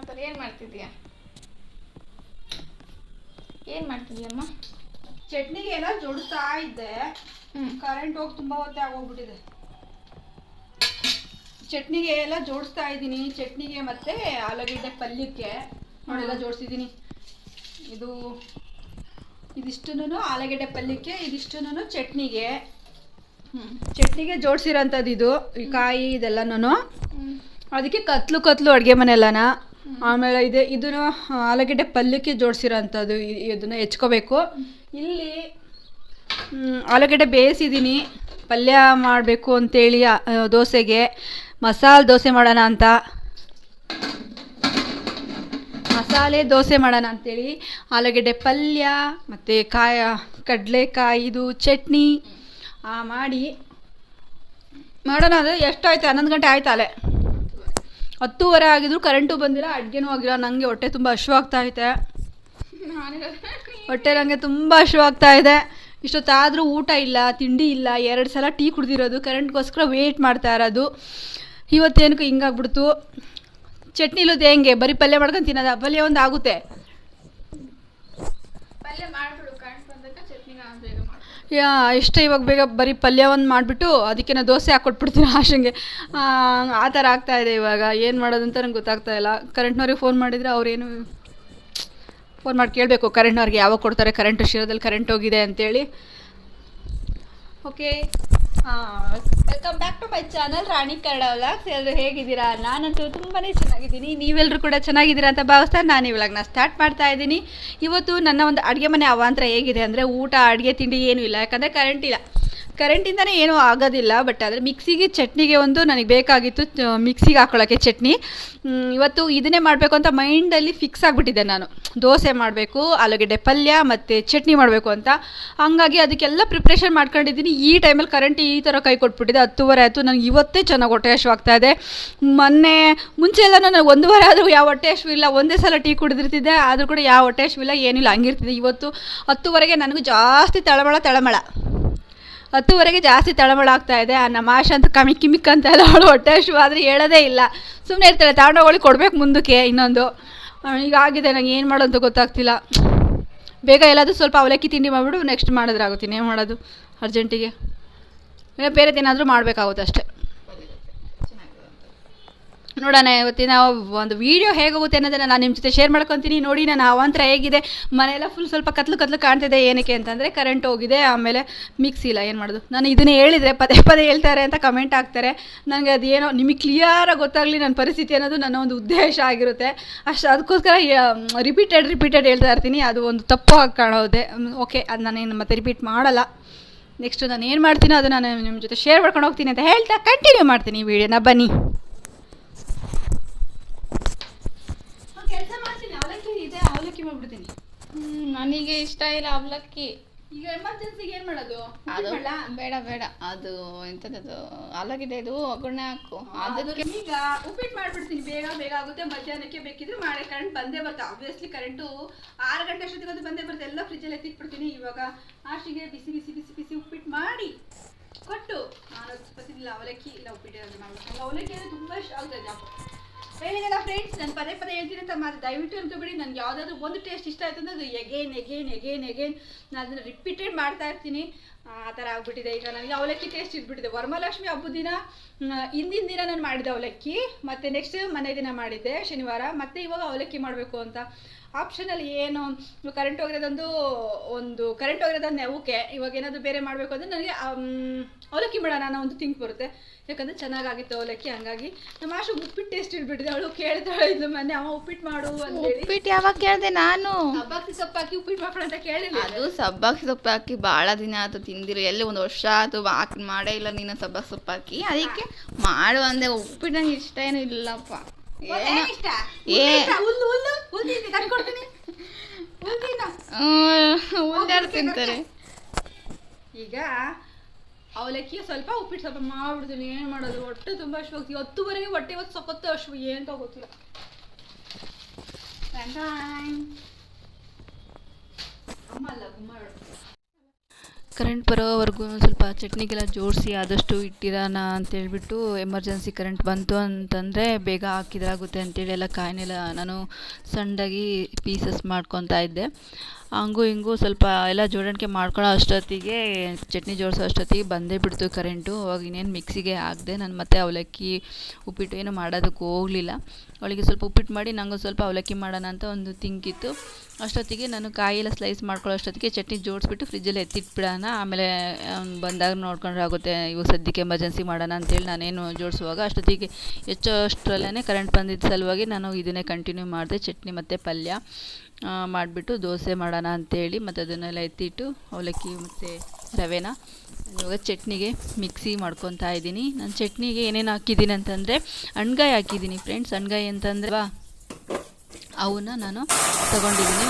ಆತರ ಏನು ಮಾಡ್ತಿದ್ಯಾ? ಏನು ಮಾಡ್ತಿದ್ಯಮ್ಮ ಚಟ್ನಿಗೆ ಎಲ್ಲ ಜೋಡಿಸ್ತಾ ಇದ್ದೆ. ಕರೆಂಟ್ ಹೋಗಿ ತುಂಬ ಹೊತ್ತೆ ಆಗೋಗ್ಬಿಟ್ಟಿದೆ. ಚಟ್ನಿಗೆ ಎಲ್ಲ ಜೋಡಿಸ್ತಾ ಇದ್ದೀನಿ. ಚಟ್ನಿಗೆ ಮತ್ತೆ ಆಲೂಗಡ್ಡೆ ಪಲ್ಯಕ್ಕೆ ನೋಡೆಲ್ಲ ಜೋಡಿಸಿದ್ದೀನಿ. ಇದು ಇದಿಷ್ಟನ್ನು ಆಲೂಗಡ್ಡೆ ಪಲ್ಯಕ್ಕೆ ಇದಿಷ್ಟನ್ನು ಚಟ್ನಿಗೆ. ಚಟ್ನಿಗೆ ಜೋಡಿಸಿರೋಂಥದ್ದು ಇದು ಈ ಕಾಯಿ ಇದೆಲ್ಲನೂ ಅದಕ್ಕೆ ಕತ್ಲು ಕತ್ಲು ಅಡುಗೆ ಮನೆಯಲ್ಲನ? ಆಮೇಲೆ ಇದೆ, ಇದನ್ನು ಆಲೂಗಡ್ಡೆ ಪಲ್ಯಕ್ಕೆ ಜೋಡಿಸಿರೋಂಥದ್ದು ಇದನ್ನು ಹೆಚ್ಕೋಬೇಕು. ಇಲ್ಲಿ ಆಲೂಗಡ್ಡೆ ಬೇಯಿಸಿದ್ದೀನಿ ಪಲ್ಯ ಮಾಡಬೇಕು ಅಂತೇಳಿ ದೋಸೆಗೆ. ಮಸಾಲೆ ದೋಸೆ ಮಾಡೋಣ ಅಂತ. ಮಸಾಲೆ ದೋಸೆ ಮಾಡೋಣ ಅಂತೇಳಿ. ಆಲೂಗಡ್ಡೆ ಪಲ್ಯ, ಮತ್ತು ಕಾಯ ಕಡಲೆಕಾಯಿದು ಚಟ್ನಿ ಮಾಡಿ. ಮಾಡೋಣ ಅದು ಎಷ್ಟಾಯ್ತು? ಹನ್ನೊಂದು ಗಂಟೆ ಆಯ್ತಲೆ ಹತ್ತೂವರೆ ಆಗಿದ್ರು ಕರೆಂಟು ಬಂದಿಲ್ಲ, ಅಡುಗೆನೂ ಆಗಿಲ್ಲ ನನಗೆ ಹೊಟ್ಟೆ ತುಂಬ ಹಶುವಾಗ್ತಾ ಐತೆ ಹೊಟ್ಟೆ ನನಗೆ ತುಂಬ ಹಶ್ವಾಗ್ತಾ ಇದೆ. ಇಷ್ಟೊತ್ತಾದರೂ ಊಟ ಇಲ್ಲ, ತಿಂಡಿ ಇಲ್ಲ, ಎರಡು ಸಲ ಟೀ ಕುಡ್ದಿರೋದು, ಕರೆಂಟ್ಗೋಸ್ಕರ ವೇಟ್ ಮಾಡ್ತಾ ಇರೋದು. ಇವತ್ತೇನಕ್ಕೆ ಹಿಂಗಾಗ್ಬಿಡ್ತು. ಚಟ್ನಿಲದ್ದು ಹೆಂಗೆ? ಬರೀ ಪಲ್ಯ ಮಾಡ್ಕೊಂಡು ತಿನ್ನೋದ? ಪಲ್ಯ ಒಂದು ಆಗುತ್ತೆ. ಪಲ್ಯ ಮಾಡ್ಬಿಡು ಕರೆಂಟ್ ಬಂದಾಗ ಚಟ್ನಿನ ಬೇಗ ಮಾಡು ಯಾ ಇವಾಗ ಬೇಗ ಬರೀ ಪಲ್ಯ ಒಂದು ಮಾಡಿಬಿಟ್ಟು ಅದಕ್ಕೆ ನಾನು ದೋಸೆ ಹಾಕ್ಕೊಟ್ಬಿಡ್ತೀನಿ ಹಾಶಂಗೆ ಆ ಥರ ಇದೆ ಇವಾಗ. ಏನು ಮಾಡೋದು ಅಂತ ನಂಗೆ ಗೊತ್ತಾಗ್ತಾ ಇಲ್ಲ. ಕರೆಂಟ್ನವ್ರಿಗೆ ಫೋನ್ ಮಾಡಿದರೆ ಅವ್ರೇನು ಫೋನ್ ಮಾಡಿ ಕೇಳಬೇಕು. ಕರೆಂಟ್ನವ್ರಿಗೆ ಯಾವಾಗ ಕೊಡ್ತಾರೆ? ಕರೆಂಟ್ ಶಿರದಲ್ಲಿ ಕರೆಂಟ್ ಹೋಗಿದೆ ಅಂತೇಳಿ. Okay welcome back to my channel Rani Kannada vlogs ಎಲ್ಲರೂ ಹೇಗಿದ್ದೀರಾ? ನಾನಂತೂ ತುಂಬಾ ಚೆನ್ನಾಗಿದ್ದೀನಿ. ನೀವೆಲ್ಲರೂ ಕೂಡ ಚೆನ್ನಾಗಿದ್ದೀರಾ ಅಂತ ಭಾವಿಸ್ತಾ ನಾನು ಇವಾಗ ಸ್ಟಾರ್ಟ್ ಮಾಡ್ತಾ ಇದ್ದೀನಿ. ಇವತ್ತು ನನ್ನ ಒಂದು ಅಡುಗೆ ಮನೆ ಅವಾಂತರ ಹೇಗಿದೆ ಅಂದರೆ ಊಟ, ಅಡುಗೆ, ತಿಂಡಿ ಏನೂ ಇಲ್ಲ. ಯಾಕಂದರೆ ಕರೆಂಟ್ ಇಲ್ಲ. ಕರೆಂಟಿಂದನೇ ಏನೂ ಆಗೋದಿಲ್ಲ, ಬಟ್ ಆದರೆ ಮಿಕ್ಸಿಗೆ ಚಟ್ನಿಗೆ ಒಂದು ನನಗೆ ಬೇಕಾಗಿತ್ತು ಮಿಕ್ಸಿಗೆ ಹಾಕೊಳ್ಳೋಕ್ಕೆ ಚಟ್ನಿ. ಇವತ್ತು ಇದನ್ನೇ ಮಾಡಬೇಕು ಅಂತ ಮೈಂಡಲ್ಲಿ ಫಿಕ್ಸ್ ಆಗಿಬಿಟ್ಟಿದ್ದೆ ನಾನು. ದೋಸೆ ಮಾಡಬೇಕು, ಆಲೂಗಡ್ಡೆ ಪಲ್ಯ ಮತ್ತು ಚಟ್ನಿ ಮಾಡಬೇಕು ಅಂತ. ಹಂಗಾಗಿ ಅದಕ್ಕೆಲ್ಲ ಪ್ರಿಪ್ರೇಷನ್ ಮಾಡ್ಕೊಂಡಿದ್ದೀನಿ. ಈ ಟೈಮಲ್ಲಿ ಕರೆಂಟ್ ಈ ಥರ ಕೈ ಕೊಟ್ಬಿಟ್ಟಿದೆ. ಹತ್ತುವರೆ ಆಯಿತು ನನಗೆ ಇವತ್ತೇ ಚೆನ್ನಾಗಿ ಹೊಟ್ಟೆ ಹಶುವಾಗ್ತಾ ಇದೆ. ಮೊನ್ನೆ, ಮುಂಚೆ ಎಲ್ಲ ನನಗೆ ಒಂದೂವರೆ ಆದರೂ ಯಾವ ಹೊಟ್ಟೆ ಹಶು ಇಲ್ಲ. ಒಂದೇ ಸಲ ಟೀ ಕುಡಿದಿರ್ತಿದ್ದೆ, ಆದರೂ ಕೂಡ ಯಾವ ಹೊಟ್ಟೆ ಹಶ್ವಿಲ್ಲ ಏನಿಲ್ಲ, ಹಂಗಿರ್ತಿದೆ. ಇವತ್ತು ಹತ್ತುವರೆಗೆ ನನಗೂ ಜಾಸ್ತಿ ತಳಮಳ ತಳಮಳ. ಹತ್ತುವರೆಗೆ ಜಾಸ್ತಿ ತಳಮಳ ಆಗ್ತಾ ಇದೆ. ಆ ಆಶಾ ಅಂತ ಕಮಿ ಕಿಮಿಕ್ ಅಂತ ಎಲ್ಲ ಅವಳು ಹೊಟ್ಟೆ ಹಶ್ವು ಆದರೆ ಹೇಳೋದೇ ಇಲ್ಲ. ಸುಮ್ಮನೆ ಇರ್ತಾಳೆ ತಗೊಂಡೋಗಿ ಕೊಡ್ಬೇಕು ಮುಂದಕ್ಕೆ ಇನ್ನೊಂದು. ಈಗ ಆಗಿದೆ, ನಂಗೆ ಏನು ಮಾಡೋದು ಗೊತ್ತಾಗ್ತಿಲ್ಲ. ಬೇಗ ಎಲ್ಲಾದರೂ ಸ್ವಲ್ಪ ಅವಲಕ್ಕಿ ತಿಂಡಿ ಮಾಡಿಬಿಡು ನೆಕ್ಸ್ಟ್ ಮಾಡಿದ್ರೆ ಆಗುತ್ತೆ. ಏನು ಮಾಡೋದು? ಅರ್ಜೆಂಟಿಗೆ ಬೇರೆದೇನಾದರೂ ಮಾಡಬೇಕಾಗುತ್ತೆ ಅಷ್ಟೇ. ನೋಡೋಣ, ಇವತ್ತಿನ ಒಂದು ವಿಡಿಯೋ ಹೇಗೋಗುತ್ತೆ ಅನ್ನೋದನ್ನು ನಾನು ನಿಮ್ಮ ಜೊತೆ ಶೇರ್ ಮಾಡ್ಕೊತೀನಿ. ನೋಡಿ ನಾನು ಅವಾಂತರ ಹೇಗಿದೆ. ಮನೆಯೆಲ್ಲ ಫುಲ್ ಸ್ವಲ್ಪ ಕತ್ಲು ಕತ್ಲು ಕಾಣ್ತಿದೆ. ಏನಕ್ಕೆ ಅಂತಂದರೆ ಕರೆಂಟ್ ಹೋಗಿದೆ, ಆಮೇಲೆ ಮಿಕ್ಸಿ ಇಲ್ಲ. ಏನು ಮಾಡೋದು? ನಾನು ಇದನ್ನೇ ಹೇಳಿದರೆ ಪದೇ ಪದೇ ಹೇಳ್ತಾರೆ ಅಂತ ಕಮೆಂಟ್ ಹಾಕ್ತಾರೆ. ನನಗೆ ಅದೇನೋ ನಿಮಗೆ ಕ್ಲಿಯರಾಗಿ ಗೊತ್ತಾಗಲಿ ನನ್ನ ಪರಿಸ್ಥಿತಿ ಅನ್ನೋದು ನನ್ನ ಒಂದು ಉದ್ದೇಶ ಆಗಿರುತ್ತೆ. ಅಷ್ಟು ಅದಕ್ಕೋಸ್ಕರ ರಿಪೀಟೆಡ್ ರಿಪೀಟೆಡ್ ಹೇಳ್ತಾ ಇರ್ತೀನಿ. ಅದು ಒಂದು ತಪ್ಪು ಆಗಿ ಕಾಣೋದೆ. ಓಕೆ ಅದು ನಾನೇನು ಮತ್ತೆ ರಿಪೀಟ್ ಮಾಡಲ್ಲ. ನೆಕ್ಸ್ಟ್ ನಾನು ಏನು ಮಾಡ್ತೀನೋ ಅದು ನಾನು ನಿಮ್ಮ ಜೊತೆ ಶೇರ್ ಮಾಡ್ಕೊಂಡು ಹೋಗ್ತೀನಿ ಅಂತ ಹೇಳ್ತಾ ಕಂಟಿನ್ಯೂ ಮಾಡ್ತೀನಿ ಈ ವಿಡಿಯೋನ ಬನ್ನಿ ಕೆಲಸ ಮಾಡ್ತೀನಿ ಅವಲಕ್ಕಿ ಇದೆ ಹ್ಮ್, ನನಗೆ ಇಷ್ಟ ಇಲ್ಲ ಅವಲಕ್ಕಿ ಈಗ ಎಮರ್ಜೆನ್ಸಿಗೆ ಏನು ಮಾಡೋದು? ಅದು ಬೇಡ? ಬೇಡ ಅದು ಎಂಥದ್ದು ಆಲೂಗಡ್ಡೆ ಇದು ಒಗ್ಗರಣೆ ಹಾಕು. ಅದಕ್ಕೆ ಈಗ ಉಪ್ಪಿಟ್ಟು ಮಾಡ್ಬಿಡ್ತೀನಿ. ಬೇಗ ಬೇಗ ಆಗುತ್ತೆ. ಮಧ್ಯಾಹ್ನಕ್ಕೆ ಬೇಕಿದ್ರೆ ಮಾಡಿ ಕರೆಂಟ್ ಬಂದೇ ಬರ್ತಾ ಆಬ್ವಿಯಸ್ಲಿ ಕರೆಂಟು ಆರು ಗಂಟೆ ಅಷ್ಟೊತ್ತಿಗೆ ಬಂದೇ ಬರುತ್ತೆ. ಎಲ್ಲ ಫ್ರಿಜ್ಜಲ್ಲಿ ಎತ್ತಿಟ್ಬಿಡ್ತೀನಿ ಇವಾಗ. ಆಶಿಗೆ ಬಿಸಿ ಬಿಸಿ ಬಿಸಿ ಬಿಸಿ ಉಪ್ಪಿಟ್ಟು ಮಾಡಿ ಕೊಟ್ಟು. ನಾನು ಅವಲಕ್ಕಿ ಇಲ್ಲ ಉಪ್ಪಿಟ್ಟು ಅವಲಕ್ಕಿ ಅಂದರೆ ತುಂಬ ಇಷ್ಟ ಆಗ್ತದೆ ಹೇಳಿದಲ್ಲ ಫ್ರೆಂಡ್ಸ್ ನಾನು ಪದೇ ಪದೇ ಹೇಳ್ತೀನಿ ತಮ್ಮ ದಯವಿಟ್ಟು ಅನ್ಕೋಬೇಡಿ ನನಗೆ ಯಾವುದಾದ್ರು ಒಂದು ಟೇಸ್ಟ್ ಇಷ್ಟ ಆಯ್ತು ಅಂದರೆ ಅದು ಎಗೇನ್ ಎಗೇನ್ ಎಗೇನ್ ಎಗೇನ್ ನಾನು ಅದನ್ನು ರಿಪೀಟೆಡ್ ಮಾಡ್ತಾ ಇರ್ತೀನಿ. ಆ ಥರ ಆಗ್ಬಿಟ್ಟಿದೆ. ಈಗ ನನಗೆ ಅವಲಕ್ಕಿ ಟೇಸ್ಟ್ ಇದ್ಬಿಟ್ಟಿದೆ. ವರಮಹಾಲಕ್ಷ್ಮಿ ಹಬ್ಬದ ದಿನ ಹಿಂದಿನ ದಿನ ನಾನು ಮಾಡಿದ್ದೆ ಅವಲಕ್ಕಿ. ಮತ್ತು ನೆಕ್ಸ್ಟ್ ಮನೆ ದಿನ ಮಾಡಿದ್ದೆ, ಶನಿವಾರ. ಮತ್ತೆ ಇವಾಗ ಅವಲಕ್ಕಿ ಮಾಡಬೇಕು ಅಂತ. ಆಪ್ಷನಲ್ಲಿ ಏನು? ಕರೆಂಟ್ ಹೋಗಿರೋದೊಂದು ಒಂದು ಕರೆಂಟ್ ಹೋಗಿರೋದೊಂದು ನೆವಕ್ಕೆ ಇವಾಗ ಏನಾದರೂ ಬೇರೆ ಮಾಡಬೇಕು ಅಂದರೆ ನನಗೆ ಅವಲಕ್ಕಿ ಮಾಡೋಣ ಅನ್ನೋ ಒಂದು ಥಿಂಕ್ ಬರುತ್ತೆ. ಯಾಕಂದರೆ ಚೆನ್ನಾಗಾಗಿತ್ತು ಅವಲಕ್ಕಿ ಹಂಗಾಗಿ ನಮ್ಮ ಆಶು ಉಪ್ಪಿಟ್ಟು ಟೇಸ್ಟ್ ಇಟ್ಬಿಟ್ಟಿದೆ ಅವಳು ಕೇಳ್ತಾಳೆ ಇದ್ಲು ಮೊನ್ನೆ ಅವ ಉಪ್ಪಿಟ್ಟು ಮಾಡು ಅಂತ ಉಪ್ಪಿಟ್ಟು ಯಾವಾಗ ಕೇಳಿದೆ ನಾನು? ಸಬ್ಬಾಕಿ ಸೊಪ್ಪು ಹಾಕಿ ಉಪ್ಪಿಟ್ಟು ಮಾಡ್ಕೊಳ ಅಂತ ಕೇಳಿಲ್ಲ ಅದು ಸಬ್ಬಕ್ಕಿ ಸೊಪ್ಪು ಹಾಕಿ ಭಾಳ ದಿನ ಆಯ್ತು ತಿಂದಿರು. ಎಲ್ಲಿ ಒಂದು ವರ್ಷ ಆಯ್ತು ಹಾಕಿ ಮಾಡೇ ಇಲ್ಲ ನೀನು ಸಬ್ಬಾಕಿ. ಸೊಪ್ಪು ಹಾಕಿ ಅದಕ್ಕೆ ಮಾಡು ಅಂದೆ. ಉಪ್ಪಿಟ್ಟು ನಂಗೆ ಇಷ್ಟ ಏನು ಇಲ್ಲಪ್ಪ. ತಿಂತಾರೆ? ಈಗ ಅವಲಕ್ಕಿ ಸ್ವಲ್ಪ ಉಪ್ಪಿಟ್ಟು ಸ್ವಲ್ಪ ಮಾಡ್ಬಿಡ್ತೀನಿ ಏನು ಮಾಡೋದು? ಹೊಟ್ಟೆ ತುಂಬಾ ಅಶ್ವ ಹೋಗ್ತೀವಿ ಹತ್ತುವರೆಗೆ ಹೊಟ್ಟೆ ಇವತ್ತು ಸಖತ್ತು ಅಶ್ವ. ಏನ್ ಗೊತ್ತಿಲ್ಲ ಅಮ್ಮ ಲಗ್ ಗುಮ್ಮ ಕರೆಂಟ್ ಬರೋವರೆಗೂ ಸ್ವಲ್ಪ ಚಟ್ನಿಗೆಲ್ಲ ಜೋಡಿಸಿ ಆದಷ್ಟು ಇಟ್ಟಿರೋಣ ಅಂತೇಳ್ಬಿಟ್ಟು ಎಮರ್ಜೆನ್ಸಿ ಕರೆಂಟ್ ಬಂತು ಅಂತಂದರೆ ಬೇಗ ಹಾಕಿದ್ರಾಗುತ್ತೆ ಅಂತೇಳಿ ಎಲ್ಲ ಕಾಯಿನೆಲ್ಲ ನಾನು ಸಣ್ಣದಾಗಿ ಪೀಸಸ್ ಮಾಡ್ಕೊತಾ ಇದ್ದೆ. ಹಂಗೂ ಹಿಂಗೂ ಸ್ವಲ್ಪ ಎಲ್ಲ ಜೋಡಣಿಕೆ ಮಾಡ್ಕೊಳ್ಳೋ ಅಷ್ಟೊತ್ತಿಗೆ ಚಟ್ನಿ ಜೋಡಿಸೋ ಅಷ್ಟೊತ್ತಿಗೆ ಬಂದೇ ಬಿಡ್ತು ಕರೆಂಟು. ಅವಾಗ ಇನ್ನೇನು ಮಿಕ್ಸಿಗೆ ಹಾಕಿದೆ ನಾನು ಮತ್ತೆ ಅವಲಕ್ಕಿ ಉಪ್ಪಿಟ್ಟು ಏನು ಮಾಡೋದಕ್ಕೆ ಹೋಗಲಿಲ್ಲ. ಅವಳಿಗೆ ಸ್ವಲ್ಪ ಉಪ್ಪಿಟ್ಟು ಮಾಡಿ, ನಂಗೆ ಸ್ವಲ್ಪ ಅವಲಕ್ಕಿ ಮಾಡೋಣ ಅಂತ ಒಂದು ತಿಂಕಿತ್ತು. ಅಷ್ಟೊತ್ತಿಗೆ ನಾನು ಕಾಯಿಲ್ಲ ಸ್ಲೈಸ್ ಮಾಡ್ಕೊಳ್ಳೋ ಅಷ್ಟೊತ್ತಿಗೆ ಚಟ್ನಿ ಜೋಡಿಸ್ಬಿಟ್ಟು ಫ್ರಿಜ್ಜಲ್ಲಿ ಎತ್ತಿಟ್ಬಿಡೋಣ. ಆಮೇಲೆ ಬಂದಾಗ ನೋಡ್ಕೊಂಡ್ರೆ ಆಗುತ್ತೆ ಇವಾಗ ಸದ್ಯಕ್ಕೆ ಎಮರ್ಜೆನ್ಸಿ ಮಾಡೋಣ ಅಂತೇಳಿ ನಾನೇನು ಜೋಡಿಸುವಾಗ ಅಷ್ಟೊತ್ತಿಗೆ ಹೆಚ್ಚು ಅಷ್ಟರಲ್ಲೇ ಕರೆಂಟ್ ಬಂದಿದ್ದ ಸಲುವಾಗಿ ನಾನು ಇದನ್ನೇ ಕಂಟಿನ್ಯೂ ಮಾಡಿದೆ, ಚಟ್ನಿ ಮತ್ತು ಪಲ್ಯ. ಮಾಡಿಬಿಟ್ಟು ದೋಸೆ ಮಾಡೋಣ ಅಂತೇಳಿ ಮತ್ತು ಅದನ್ನೆಲ್ಲ ಎತ್ತಿಟ್ಟು ಅವಲಕ್ಕಿ ಮತ್ತು ರವೆನ. ಇವಾಗ ಚಟ್ನಿಗೆ ಮಿಕ್ಸಿ ಮಾಡ್ಕೊತಾ ಇದ್ದೀನಿ. ನಾನು ಚಟ್ನಿಗೆ ಏನೇನು ಹಾಕಿದ್ದೀನಿ ಅಂತಂದರೆ ಹಣ್ಗಾಯಿ ಹಾಕಿದ್ದೀನಿ ಫ್ರೆಂಡ್ಸ್ ಹಣ್ಗಾಯಿ ಅಂತಂದ್ರೆ ಅವನ್ನ ನಾನು ತೊಗೊಂಡಿದ್ದೀನಿ.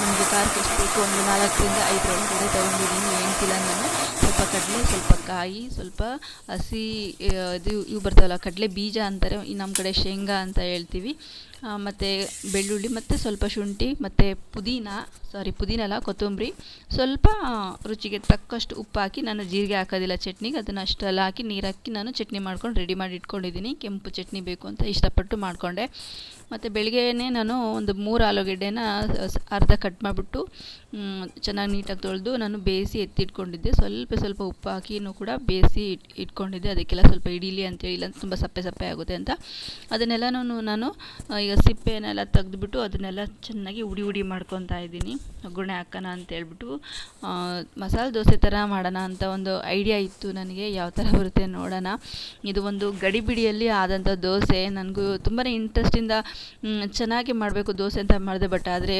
ನಮಗೆ ಖಾರಕ್ಕೆ ಎಷ್ಟು ಬೇಕು ಒಂದು ನಾಲ್ಕರಿಂದ ಐದು ಒಳಗಡೆ ತೊಗೊಂಡಿದ್ದೀನಿ ಎಣ್ತಿಲ್ಲ ನಾನು ಕಡಲೆ, ಸ್ವಲ್ಪ ಕಾಯಿ, ಸ್ವಲ್ಪ ಹಸಿ ಇದು ಇವು ಬರ್ತಾವಲ್ಲ ಕಡಲೆ ಬೀಜ ಅಂತಾರೆ ನಮ್ಮ ಕಡೆ ಶೇಂಗಾ ಅಂತ ಹೇಳ್ತೀವಿ. ಮತ್ತು ಬೆಳ್ಳುಳ್ಳಿ, ಮತ್ತು ಸ್ವಲ್ಪ ಶುಂಠಿ, ಮತ್ತು ಪುದೀನ ಸಾರಿ ಪುದೀನ ಅಲ್ಲ, ಕೊತ್ತಂಬರಿ. ಸ್ವಲ್ಪ ರುಚಿಗೆ ತಕ್ಕಷ್ಟು ಉಪ್ಪು ಹಾಕಿ ನಾನು ಜೀರಿಗೆ ಹಾಕೋದಿಲ್ಲ ಚಟ್ನಿಗೆ, ಅದನ್ನು ಅಷ್ಟೆಲ್ಲ ಹಾಕಿ ನೀರು ಹಾಕಿ ನಾನು ಚಟ್ನಿ ಮಾಡ್ಕೊಂಡು ರೆಡಿ ಮಾಡಿ ಇಟ್ಕೊಂಡಿದ್ದೀನಿ. ಕೆಂಪು ಚಟ್ನಿ ಬೇಕು ಅಂತ ಇಷ್ಟಪಟ್ಟು ಮಾಡಿಕೊಂಡೆ. ಮತ್ತು ಬೆಳಿಗ್ಗೆನೇ ನಾನು ಒಂದು ಮೂರು ಆಲೂಗೆಡ್ಡೆನ ಅರ್ಧ ಕಟ್ ಮಾಡಿಬಿಟ್ಟು ಚೆನ್ನಾಗಿ ನೀಟಾಗಿ ತೊಳೆದು ನಾನು ಬೇಯಿಸಿ ಎತ್ತಿಟ್ಕೊಂಡಿದ್ದೆ. ಸ್ವಲ್ಪ ಸ್ವಲ್ಪ ಉಪ್ಪು ಹಾಕಿನೂ ಕೂಡ ಬೇಯಿಸಿ ಇಟ್, ಇಟ್ಕೊಂಡಿದ್ದೆ. ಅದಕ್ಕೆಲ್ಲ ಸ್ವಲ್ಪ ಇಡೀಲಿ ಅಂತೇಳಿ ಇಲ್ಲ ತುಂಬ ಸಪ್ಪೆ ಸಪ್ಪೆ ಆಗುತ್ತೆ ಅಂತ. ಅದನ್ನೆಲ್ಲನೂ ನಾನು ಈಗ ಸಿಪ್ಪೆನೆಲ್ಲ ತೆಗೆದುಬಿಟ್ಟು ಅದನ್ನೆಲ್ಲ ಚೆನ್ನಾಗಿ ಉಡಿ ಉಡಿ ಮಾಡ್ಕೊತಾ ಇದ್ದೀನಿ. ಒಗ್ಗರಣೆ ಹಾಕೋಣ ಅಂತ ಹೇಳ್ಬಿಟ್ಟು ಮಸಾಲೆ ದೋಸೆ ಥರ ಮಾಡೋಣ ಅಂತ ಒಂದು ಐಡಿಯಾ ಇತ್ತು ನನಗೆ. ಯಾವ ಥರ ಬರುತ್ತೆ ನೋಡೋಣ. ಇದು ಒಂದು ಗಡಿಬಿಡಿಯಲ್ಲಿ ಆದಂಥ ದೋಸೆ. ನನಗೂ ತುಂಬಾ ಇಂಟ್ರೆಸ್ಟಿಂದ ಚೆನ್ನಾಗಿ ಮಾಡಬೇಕು ದೋಸೆ ಅಂತ ಮಾಡಿದೆ ಬಟ್ ಆದರೆ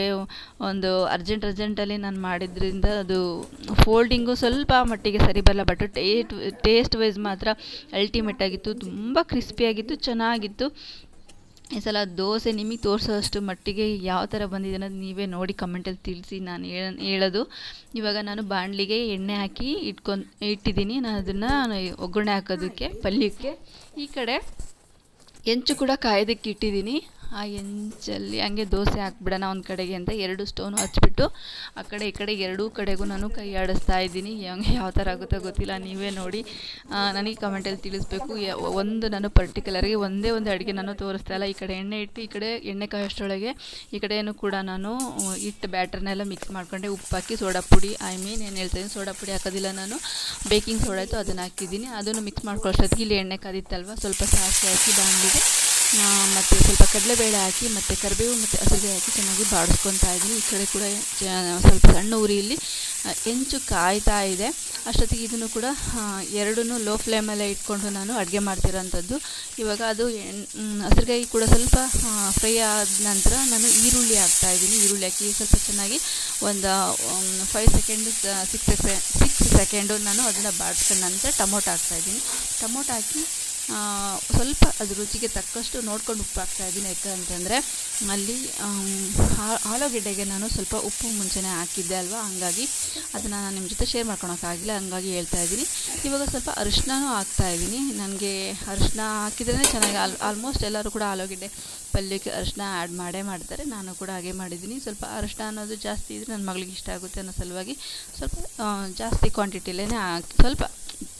ಒಂದು ಅರ್ಜೆಂಟ್ ಅರ್ಜೆಂಟಲ್ಲಿ ನಾನು ಮಾಡಿದ್ರಿಂದ ಅದು ಫೋಲ್ಡಿಂಗು ಸ್ವಲ್ಪ ಮಟ್ಟಿಗೆ ಸರಿ ಬರಲ್ಲ ಬಟ್ ಟೇಸ್ಟ್ ಟೇಸ್ಟ್ ವೈಸ್ ಮಾತ್ರ ಅಲ್ಟಿಮೇಟ್ ಆಗಿತ್ತು, ತುಂಬ ಕ್ರಿಸ್ಪಿಯಾಗಿತ್ತು ಚೆನ್ನಾಗಿತ್ತು. ಈ ಸಲ ದೋಸೆ ನಿಮಗೆ ತೋರಿಸೋಷ್ಟು ಮಟ್ಟಿಗೆ ಯಾವ ಥರ ಬಂದಿದೆ ಅನ್ನೋದು ನೀವೇ ನೋಡಿ ಕಮೆಂಟಲ್ಲಿ ತಿಳಿಸಿ, ನಾನು ಹೇಳೋದು. ಇವಾಗ ನಾನು ಬಾಣಲಿಗೆ ಎಣ್ಣೆ ಹಾಕಿ ಇಟ್ಕೊಂಡು, ಇಟ್ಟಿದ್ದೀನಿ, ನಾನು ಅದನ್ನು ಒಗ್ಗರಣೆ ಹಾಕೋದಕ್ಕೆ, ಪಲ್ಯಕ್ಕೆ. ಈ ಕಡೆ ಹೆಂಚು ಕೂಡ ಕಾಯೋದಕ್ಕೆ ಇಟ್ಟಿದ್ದೀನಿ. ಆ ಹೆಂಚಲ್ಲಿ ಹಂಗೆ ದೋಸೆ ಹಾಕ್ಬಿಡೋಣ ಒಂದು ಕಡೆಗೆ ಅಂತ ಎರಡು ಸ್ಟೋನು ಹಚ್ಬಿಟ್ಟು ಆ ಕಡೆ ಈ ಕಡೆ ಎರಡೂ ಕಡೆಗೂ ನಾನು ಕೈ ಆಡಿಸ್ತಾ ಇದ್ದೀನಿ. ಹಂಗೆ ಯಾವ ಥರ ಆಗುತ್ತೋ ಗೊತ್ತಿಲ್ಲ. ನೀವೇ ನೋಡಿ. ನನಗೆ ಕಮೆಂಟಲ್ಲಿ ತಿಳಿಸ್ಬೇಕು. ಒಂದು ನಾನು ಪರ್ಟಿಕ್ಯುಲರ್ಗೆ ಒಂದೇ ಒಂದು ಅಡುಗೆ ನಾನು ತೋರಿಸ್ತಾ ಇಲ್ಲ. ಈ ಕಡೆ ಎಣ್ಣೆ ಇಟ್ಟು, ಈ ಕಡೆ ಎಣ್ಣೆ ಕಾಯೋಷ್ಟರೊಳಗೆ ಈ ಕಡೆಯೂ ಕೂಡ ನಾನು ಹಿಟ್ಟು ಬ್ಯಾಟರ್ನೆಲ್ಲ ಮಿಕ್ಸ್ ಮಾಡ್ಕೊಂಡೆ. ಉಪ್ಪು ಹಾಕಿ ಸೋಡಾ ಪುಡಿ ಐ ಮೀನ್ ಏನು ಹೇಳ್ತಾ ಸೋಡಾ ಪುಡಿ ಹಾಕೋದಿಲ್ಲ ನಾನು. ಬೇಕಿಂಗ್ ಸೋಡಾ ಇತ್ತು ಅದನ್ನು ಹಾಕಿದ್ದೀನಿ. ಅದನ್ನು ಮಿಕ್ಸ್ ಮಾಡ್ಕೊಳ್ಳೋಷ್ಟೊತ್ತಿಗೆ ಇಲ್ಲಿ ಎಣ್ಣೆ ಕಾದಿತ್ತಲ್ವ ಸ್ವಲ್ಪ ಸಾಸಿವೆ ಹಾಕಿ ಬಾಣಲಿಗೆ ಮತ್ತು ಸ್ವಲ್ಪ ಕಡಲೆಬೇಳೆ ಹಾಕಿ, ಮತ್ತು ಕರಿಬೇವು ಮತ್ತು ಹಸಿರು ಹಾಕಿ ಚೆನ್ನಾಗಿ ಬಾಡಿಸ್ಕೊತಾ ಇದ್ದೀನಿ. ಈ ಕಡೆ ಕೂಡ ಸ್ವಲ್ಪ ಸಣ್ಣ ಉರಿಯಲ್ಲಿ ಹೆಂಚು ಕಾಯ್ತಾ ಇದೆ. ಅಷ್ಟೊತ್ತಿಗೆ ಇದನ್ನು ಕೂಡ ಎರಡೂ ಲೋ ಫ್ಲೇಮಲ್ಲೇ ಇಟ್ಕೊಂಡು ನಾನು ಅಡುಗೆ ಮಾಡ್ತಿರೋಂಥದ್ದು. ಇವಾಗ ಅದು ಹಸಿರುಗಾಯಿ ಕೂಡ ಸ್ವಲ್ಪ ಫ್ರೈ ಆದ ನಂತರ ನಾನು ಈರುಳ್ಳಿ ಹಾಕ್ತಾ ಇದ್ದೀನಿ. ಈರುಳ್ಳಿ ಹಾಕಿ ಸ್ವಲ್ಪ ಚೆನ್ನಾಗಿ ಒಂದು five second six sec six second ನಾನು ಅದನ್ನು ಬಾಡಿಸ್ಕೊಂಡ ನಂತರ ಟೊಮೊಟೊ ಹಾಕ್ತಾ ಇದ್ದೀನಿ. ಟೊಮೊಟೊ ಹಾಕಿ ಸ್ವಲ್ಪ ಅದು ರುಚಿಗೆ ತಕ್ಕಷ್ಟು ನೋಡ್ಕೊಂಡು ಉಪ್ಪು ಹಾಕ್ತಾ ಇದ್ದೀನಿ. ಯಾಕೆ ಅಂತಂದರೆ ಅಲ್ಲಿ ಆಲೂಗೆಡ್ಡೆಗೆ ನಾನು ಸ್ವಲ್ಪ ಉಪ್ಪು ಮುಂಚೆನೇ ಹಾಕಿದ್ದೆ ಅಲ್ವಾ? ಹಂಗಾಗಿ ಅದನ್ನು ನಾನು ನಿಮ್ಮ ಜೊತೆ ಶೇರ್ ಮಾಡ್ಕೊಳೋಕ್ಕಾಗಿಲ್ಲ ಹಂಗಾಗಿ ಹೇಳ್ತಾ ಇದ್ದೀನಿ. ಇವಾಗ ಸ್ವಲ್ಪ ಅರಿಶಿನೂ ಹಾಕ್ತಾ ಇದ್ದೀನಿ. ನನಗೆ ಅರಿಶಿನ ಹಾಕಿದ್ರೇ ಚೆನ್ನಾಗಿ ಆಲ್ ಆಲ್ಮೋಸ್ಟ್ ಎಲ್ಲರೂ ಕೂಡ ಆಲೂಗೆಡ್ಡೆ ಪಲ್ಯಕ್ಕೆ ಅರಿಶಿನ ಆ್ಯಡ್ ಮಾಡೇ ಮಾಡ್ತಾರೆ. ನಾನು ಕೂಡ ಹಾಗೆ ಮಾಡಿದ್ದೀನಿ. ಸ್ವಲ್ಪ ಅರಿಶಿನ ಅನ್ನೋದು ಜಾಸ್ತಿ ಇದ್ದರೆ ನನ್ನ ಮಗಳಿಗೆ ಇಷ್ಟ ಆಗುತ್ತೆ ಅನ್ನೋ ಸಲುವಾಗಿ ಸ್ವಲ್ಪ ಜಾಸ್ತಿ ಕ್ವಾಂಟಿಟಿಲೇ ಹಾಕಿ, ಸ್ವಲ್ಪ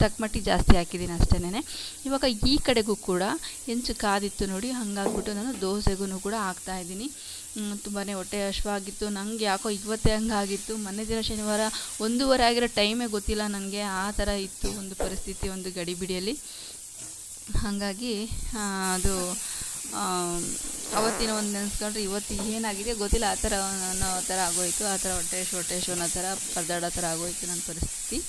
ತಕ್ಕ ಮಟ್ಟಿಗೆ ಜಾಸ್ತಿ ಹಾಕಿದ್ದೀನಿ ಅಷ್ಟೇನೆ ಇವಾಗ ಈ ಕಡೆಗೂ ಕೂಡ ಹೆಂಚು ಕಾದಿತ್ತು ನೋಡಿ, ಹಂಗಾಗ್ಬಿಟ್ಟು ನಾನು ದೋಸೆಗೂ ಕೂಡ ಹಾಕ್ತಾ ಇದ್ದೀನಿ. ತುಂಬಾ ಹೊಟ್ಟೆ ಹಶ್ವಾಗಿತ್ತು ನನಗೆ ಯಾಕೋ ಇವತ್ತೇ ಹಂಗಾಗಿತ್ತು. ಮೊನ್ನೆ ದಿನ ಶನಿವಾರ ಒಂದೂವರೆ ಆಗಿರೋ ಟೈಮೇ ಗೊತ್ತಿಲ್ಲ ನನಗೆ. ಆ ಥರ ಇತ್ತು ಒಂದು ಪರಿಸ್ಥಿತಿ, ಒಂದು ಗಡಿಬಿಡಿಯಲ್ಲಿ. ಹಾಗಾಗಿ ಅದು ಅವತ್ತಿನ ಒಂದು ನೆನೆಸ್ಕೊಂಡ್ರೆ ಇವತ್ತು ಏನಾಗಿದೆ ಗೊತ್ತಿಲ್ಲ. ಆ ಥರ ಅನ್ನೋ ಥರ ಆಗೋಯ್ತು. ಆ ಥರ ಹೊಟ್ಟೆ ಹಶು ಹೊಟ್ಟೆ ಅನ್ನೋ ಥರ ಪರದಾಡೋ ಥರ ಆಗೋಯ್ತು ನನ್ನ ಪರಿಸ್ಥಿತಿ.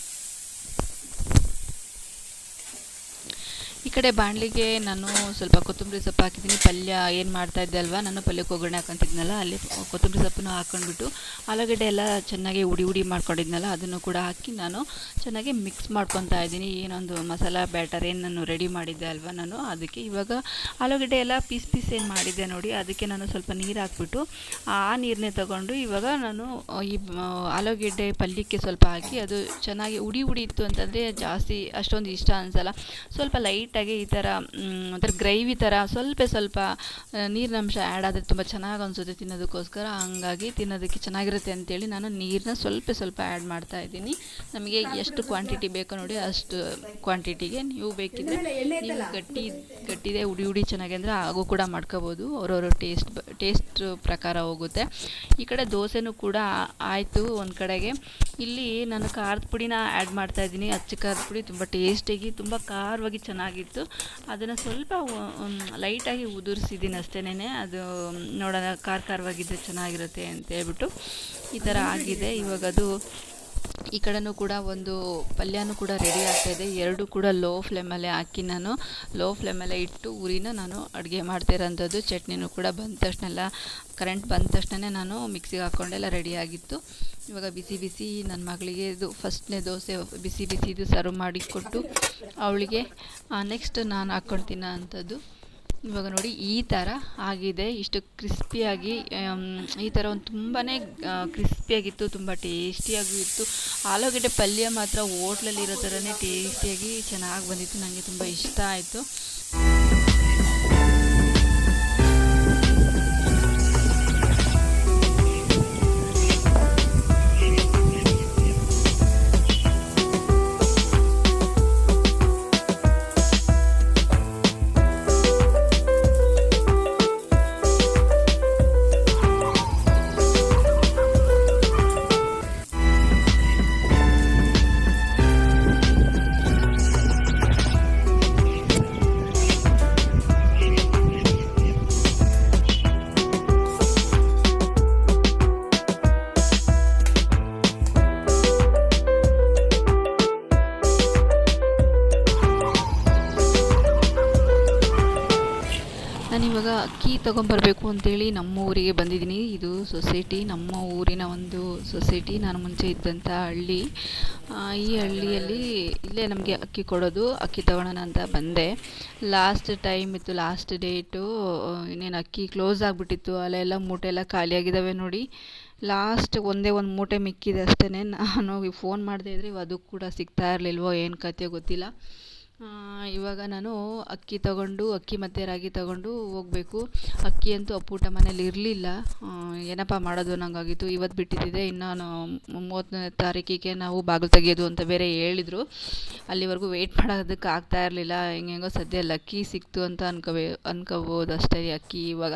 ಈ ಕಡೆ ಬಾಣಲಿಗೆ ನಾನು ಸ್ವಲ್ಪ ಕೊತ್ತಂಬರಿ ಸೊಪ್ಪು ಹಾಕಿದ್ದೀನಿ. ಪಲ್ಯ ಏನು ಮಾಡ್ತಾ ಇದ್ದೆ ಅಲ್ವಾ? ನಾನು ಪಲ್ಯಕ್ಕೆ ಒಗ್ಗರಣೆ ಹಾಕೊಂತಿದ್ನಲ್ಲ, ಅಲ್ಲಿ ಕೊತ್ತಂಬರಿ ಸೊಪ್ಪನ್ನು ಹಾಕ್ಕೊಂಡ್ಬಿಟ್ಟು ಆಲೂಗಡ್ಡೆ ಎಲ್ಲ ಚೆನ್ನಾಗಿ ಉಡಿ ಉಡಿ ಮಾಡ್ಕೊಂಡಿದ್ನಲ್ಲ, ಅದನ್ನು ಕೂಡ ಹಾಕಿ ನಾನು ಚೆನ್ನಾಗಿ ಮಿಕ್ಸ್ ಮಾಡ್ಕೊತಾ ಇದ್ದೀನಿ. ಏನೊಂದು ಮಸಾಲ ಬ್ಯಾಟರ್ ಏನು ನಾನು ರೆಡಿ ಮಾಡಿದ್ದೆ ಅಲ್ವಾ ನಾನು, ಅದಕ್ಕೆ ಇವಾಗ ಆಲೂಗಡ್ಡೆ ಎಲ್ಲ ಪೀಸ್ ಪೀಸ್ ಏನು ಮಾಡಿದ್ದೆ ನೋಡಿ, ಅದಕ್ಕೆ ನಾನು ಸ್ವಲ್ಪ ನೀರು ಹಾಕ್ಬಿಟ್ಟು ಆ ನೀರನ್ನೇ ತಗೊಂಡು ಇವಾಗ ನಾನು ಈ ಆಲೂಗಡ್ಡೆ ಪಲ್ಯಕ್ಕೆ ಸ್ವಲ್ಪ ಹಾಕಿ ಅದು ಚೆನ್ನಾಗಿ ಉಡಿ ಉಡಿ ಇತ್ತು ಅಂತಂದರೆ ಜಾಸ್ತಿ ಅಷ್ಟೊಂದು ಇಷ್ಟ ಅನಿಸಲ್ಲ. ಸ್ವಲ್ಪ ಲೈಟಾಗಿ ಲೈಟಾಗಿ ಈ ಥರ ಒಂಥರ ಗ್ರೇವಿ ಥರ ಸ್ವಲ್ಪ ಸ್ವಲ್ಪ ನೀರಿನ ಅಂಶ ಆ್ಯಡ್ ಆದರೆ ತುಂಬ ಚೆನ್ನಾಗಿ ಅನಿಸುತ್ತೆ ತಿನ್ನೋದಕ್ಕೋಸ್ಕರ. ಹಂಗಾಗಿ ತಿನ್ನೋದಕ್ಕೆ ಚೆನ್ನಾಗಿರುತ್ತೆ ಅಂತೇಳಿ ನಾನು ನೀರನ್ನ ಸ್ವಲ್ಪ ಸ್ವಲ್ಪ ಆ್ಯಡ್ ಮಾಡ್ತಾ ಇದ್ದೀನಿ. ನಮಗೆ ಎಷ್ಟು ಕ್ವಾಂಟಿಟಿ ಬೇಕೋ ನೋಡಿ ಅಷ್ಟು ಕ್ವಾಂಟಿಟಿಗೆ ನೀವು ಬೇಕಿದ್ರೆ ನೀವು ಗಟ್ಟಿ ಗಟ್ಟಿದೆ ಉಡಿ ಉಡಿ ಚೆನ್ನಾಗಿ ಅಂದರೆ ಹಾಗೂ ಕೂಡ ಮಾಡ್ಕೋಬೋದು. ಅವ್ರವ್ರ ಟೇಸ್ಟ್ ಟೇಸ್ಟ್ ಪ್ರಕಾರ ಹೋಗುತ್ತೆ. ಈ ಕಡೆ ದೋಸೆನೂ ಕೂಡ ಆಯಿತು ಒಂದು ಕಡೆಗೆ. ಇಲ್ಲಿ ನಾನು ಖಾರದ ಪುಡಿನ ಆ್ಯಡ್ ಮಾಡ್ತಾ ಇದ್ದೀನಿ. ಅಚ್ಚ ಖಾರದ ಪುಡಿ ತುಂಬ ಟೇಸ್ಟಿಯಾಗಿ ತುಂಬ ಖಾರವಾಗಿ ಚೆನ್ನಾಗಿತ್ತು. ಅದನ್ನು ಸ್ವಲ್ಪ ಲೈಟಾಗಿ ಉದುರಿಸಿದ್ದೀನಿ ಅಷ್ಟೇನೆ ಅದು ನೋಡೋಣ ಖಾರ ಖಾರವಾಗಿದ್ದರೆ ಚೆನ್ನಾಗಿರುತ್ತೆ ಅಂತ ಹೇಳ್ಬಿಟ್ಟು ಈ ಥರ ಆಗಿದೆ. ಇವಾಗ ಅದು ಈ ಕಡೆನೂ ಕೂಡ ಒಂದು ಪಲ್ಯನೂ ಕೂಡ ರೆಡಿ ಆಗ್ತಾಯಿದೆ ಎರಡು ಕೂಡ ಲೋ ಫ್ಲೇಮಲ್ಲೇ ಹಾಕಿ ನಾನು. ಲೋ ಫ್ಲೇಮಲ್ಲೇ ಇಟ್ಟು ಉರಿನ ನಾನು ಅಡುಗೆ ಮಾಡ್ತಿರೋಂಥದ್ದು ಚಟ್ನಿನೂ ಕೂಡ ಬಂದ ತಕ್ಷಣ ಎಲ್ಲ ಕರೆಂಟ್ ಬಂದ ತಕ್ಷಣವೇ ನಾನು ಮಿಕ್ಸಿಗೆ ಹಾಕ್ಕೊಂಡೆಲ್ಲ ರೆಡಿ ಆಗಿತ್ತು. ಇವಾಗ ಬಿಸಿ ಬಿಸಿ ನನ್ನ ಮಗಳಿಗೆ ಇದು ಫಸ್ಟ್ನೇ ದೋಸೆ ಬಿಸಿ ಬಿಸಿದು ಸರ್ವ್ ಮಾಡಿ ಕೊಟ್ಟು, ಅವಳಿಗೆ ನೆಕ್ಸ್ಟ್ ನಾನು ಹಾಕ್ಕೊಂಡು ತಿನ್ನೋ ಅಂಥದ್ದು. ಇವಾಗ ನೋಡಿ ಈ ಥರ ಆಗಿದೆ. ಇಷ್ಟು ಕ್ರಿಸ್ಪಿಯಾಗಿ ಈ ಥರ ಒಂದು ತುಂಬಾ ಕ್ರಿಸ್ಪಿಯಾಗಿತ್ತು, ತುಂಬ ಟೇಸ್ಟಿಯಾಗೂ ಇತ್ತು. ಆಲೂಗಡ್ಡೆ ಪಲ್ಯ ಮಾತ್ರ ಹೋಟ್ಲಲ್ಲಿರೋ ಥರನೇ ಟೇಸ್ಟಿಯಾಗಿ ಚೆನ್ನಾಗಿ ಬಂದಿತ್ತು. ನನಗೆ ತುಂಬ ಇಷ್ಟ ಆಯಿತು. ತೊಗೊಂಬರ್ಬೇಕು ಅಂತೇಳಿ ನಮ್ಮ ಊರಿಗೆ ಬಂದಿದ್ದೀನಿ. ಇದು ಸೊಸೈಟಿ, ನಮ್ಮ ಊರಿನ ಒಂದು ಸೊಸೈಟಿ. ನಾನು ಮುಂಚೆ ಇದ್ದಂಥ ಹಳ್ಳಿ. ಈ ಹಳ್ಳಿಯಲ್ಲಿ ಇಲ್ಲೇ ನಮಗೆ ಅಕ್ಕಿ ಕೊಡೋದು, ಅಕ್ಕಿ ತೊಗೊಳೋಣ ಅಂತ ಬಂದೆ. ಲಾಸ್ಟ್ ಟೈಮ್ ಇತ್ತು ಲಾಸ್ಟ್ ಡೇಟು ಇನ್ನೇನು ಅಕ್ಕಿ ಕ್ಲೋಸ್ ಆಗಿಬಿಟ್ಟಿತ್ತು. ಅಲ್ಲೆಲ್ಲ ಮೂಟೆ ಎಲ್ಲ ಖಾಲಿಯಾಗಿದ್ದಾವೆ ನೋಡಿ. ಲಾಸ್ಟ್ ಒಂದೇ ಒಂದು ಮೂಟೆ ಮಿಕ್ಕಿದೆ ಅಷ್ಟೇ ನಾನು ಫೋನ್ ಮಾಡದೇ ಇದ್ದರೆ ಅದು ಕೂಡ ಸಿಗ್ತಾ ಇರಲಿಲ್ವೋ, ಏನು ಕತೆ ಗೊತ್ತಿಲ್ಲ. ಇವಾಗ ನಾನು ಅಕ್ಕಿ ತಗೊಂಡು, ಅಕ್ಕಿ ಮತ್ತು ರಾಗಿ ತಗೊಂಡು ಹೋಗಬೇಕು. ಅಕ್ಕಿ ಅಂತೂ ಅಪ್ಪೂಟ ಮನೇಲಿ ಇರಲಿಲ್ಲ. ಏನಪ್ಪ ಮಾಡೋದು ನಂಗಾಗಿತ್ತು. ಇವತ್ತು ಬಿಟ್ಟಿದ್ದಿದೆ. ಇನ್ನು ನಾನು ಮೂವತ್ತನೇ ತಾರೀಕಿಗೆ ನಾವು ಬಾಗಿಲು ತೆಗೆಯೋದು ಅಂತ ಬೇರೆ ಹೇಳಿದರು. ಅಲ್ಲಿವರೆಗೂ ವೆಯ್ಟ್ ಮಾಡೋದಕ್ಕೆ ಆಗ್ತಾ ಇರಲಿಲ್ಲ. ಹೆಂಗೆಂಗೋ ಸದ್ಯ ಲಕ್ಕಿ ಸಿಕ್ತು ಅಂತ ಅನ್ಕೋಬೇ ಅನ್ಕೋಬೋದು ಅಷ್ಟೇ ಅಕ್ಕಿ ಇವಾಗ.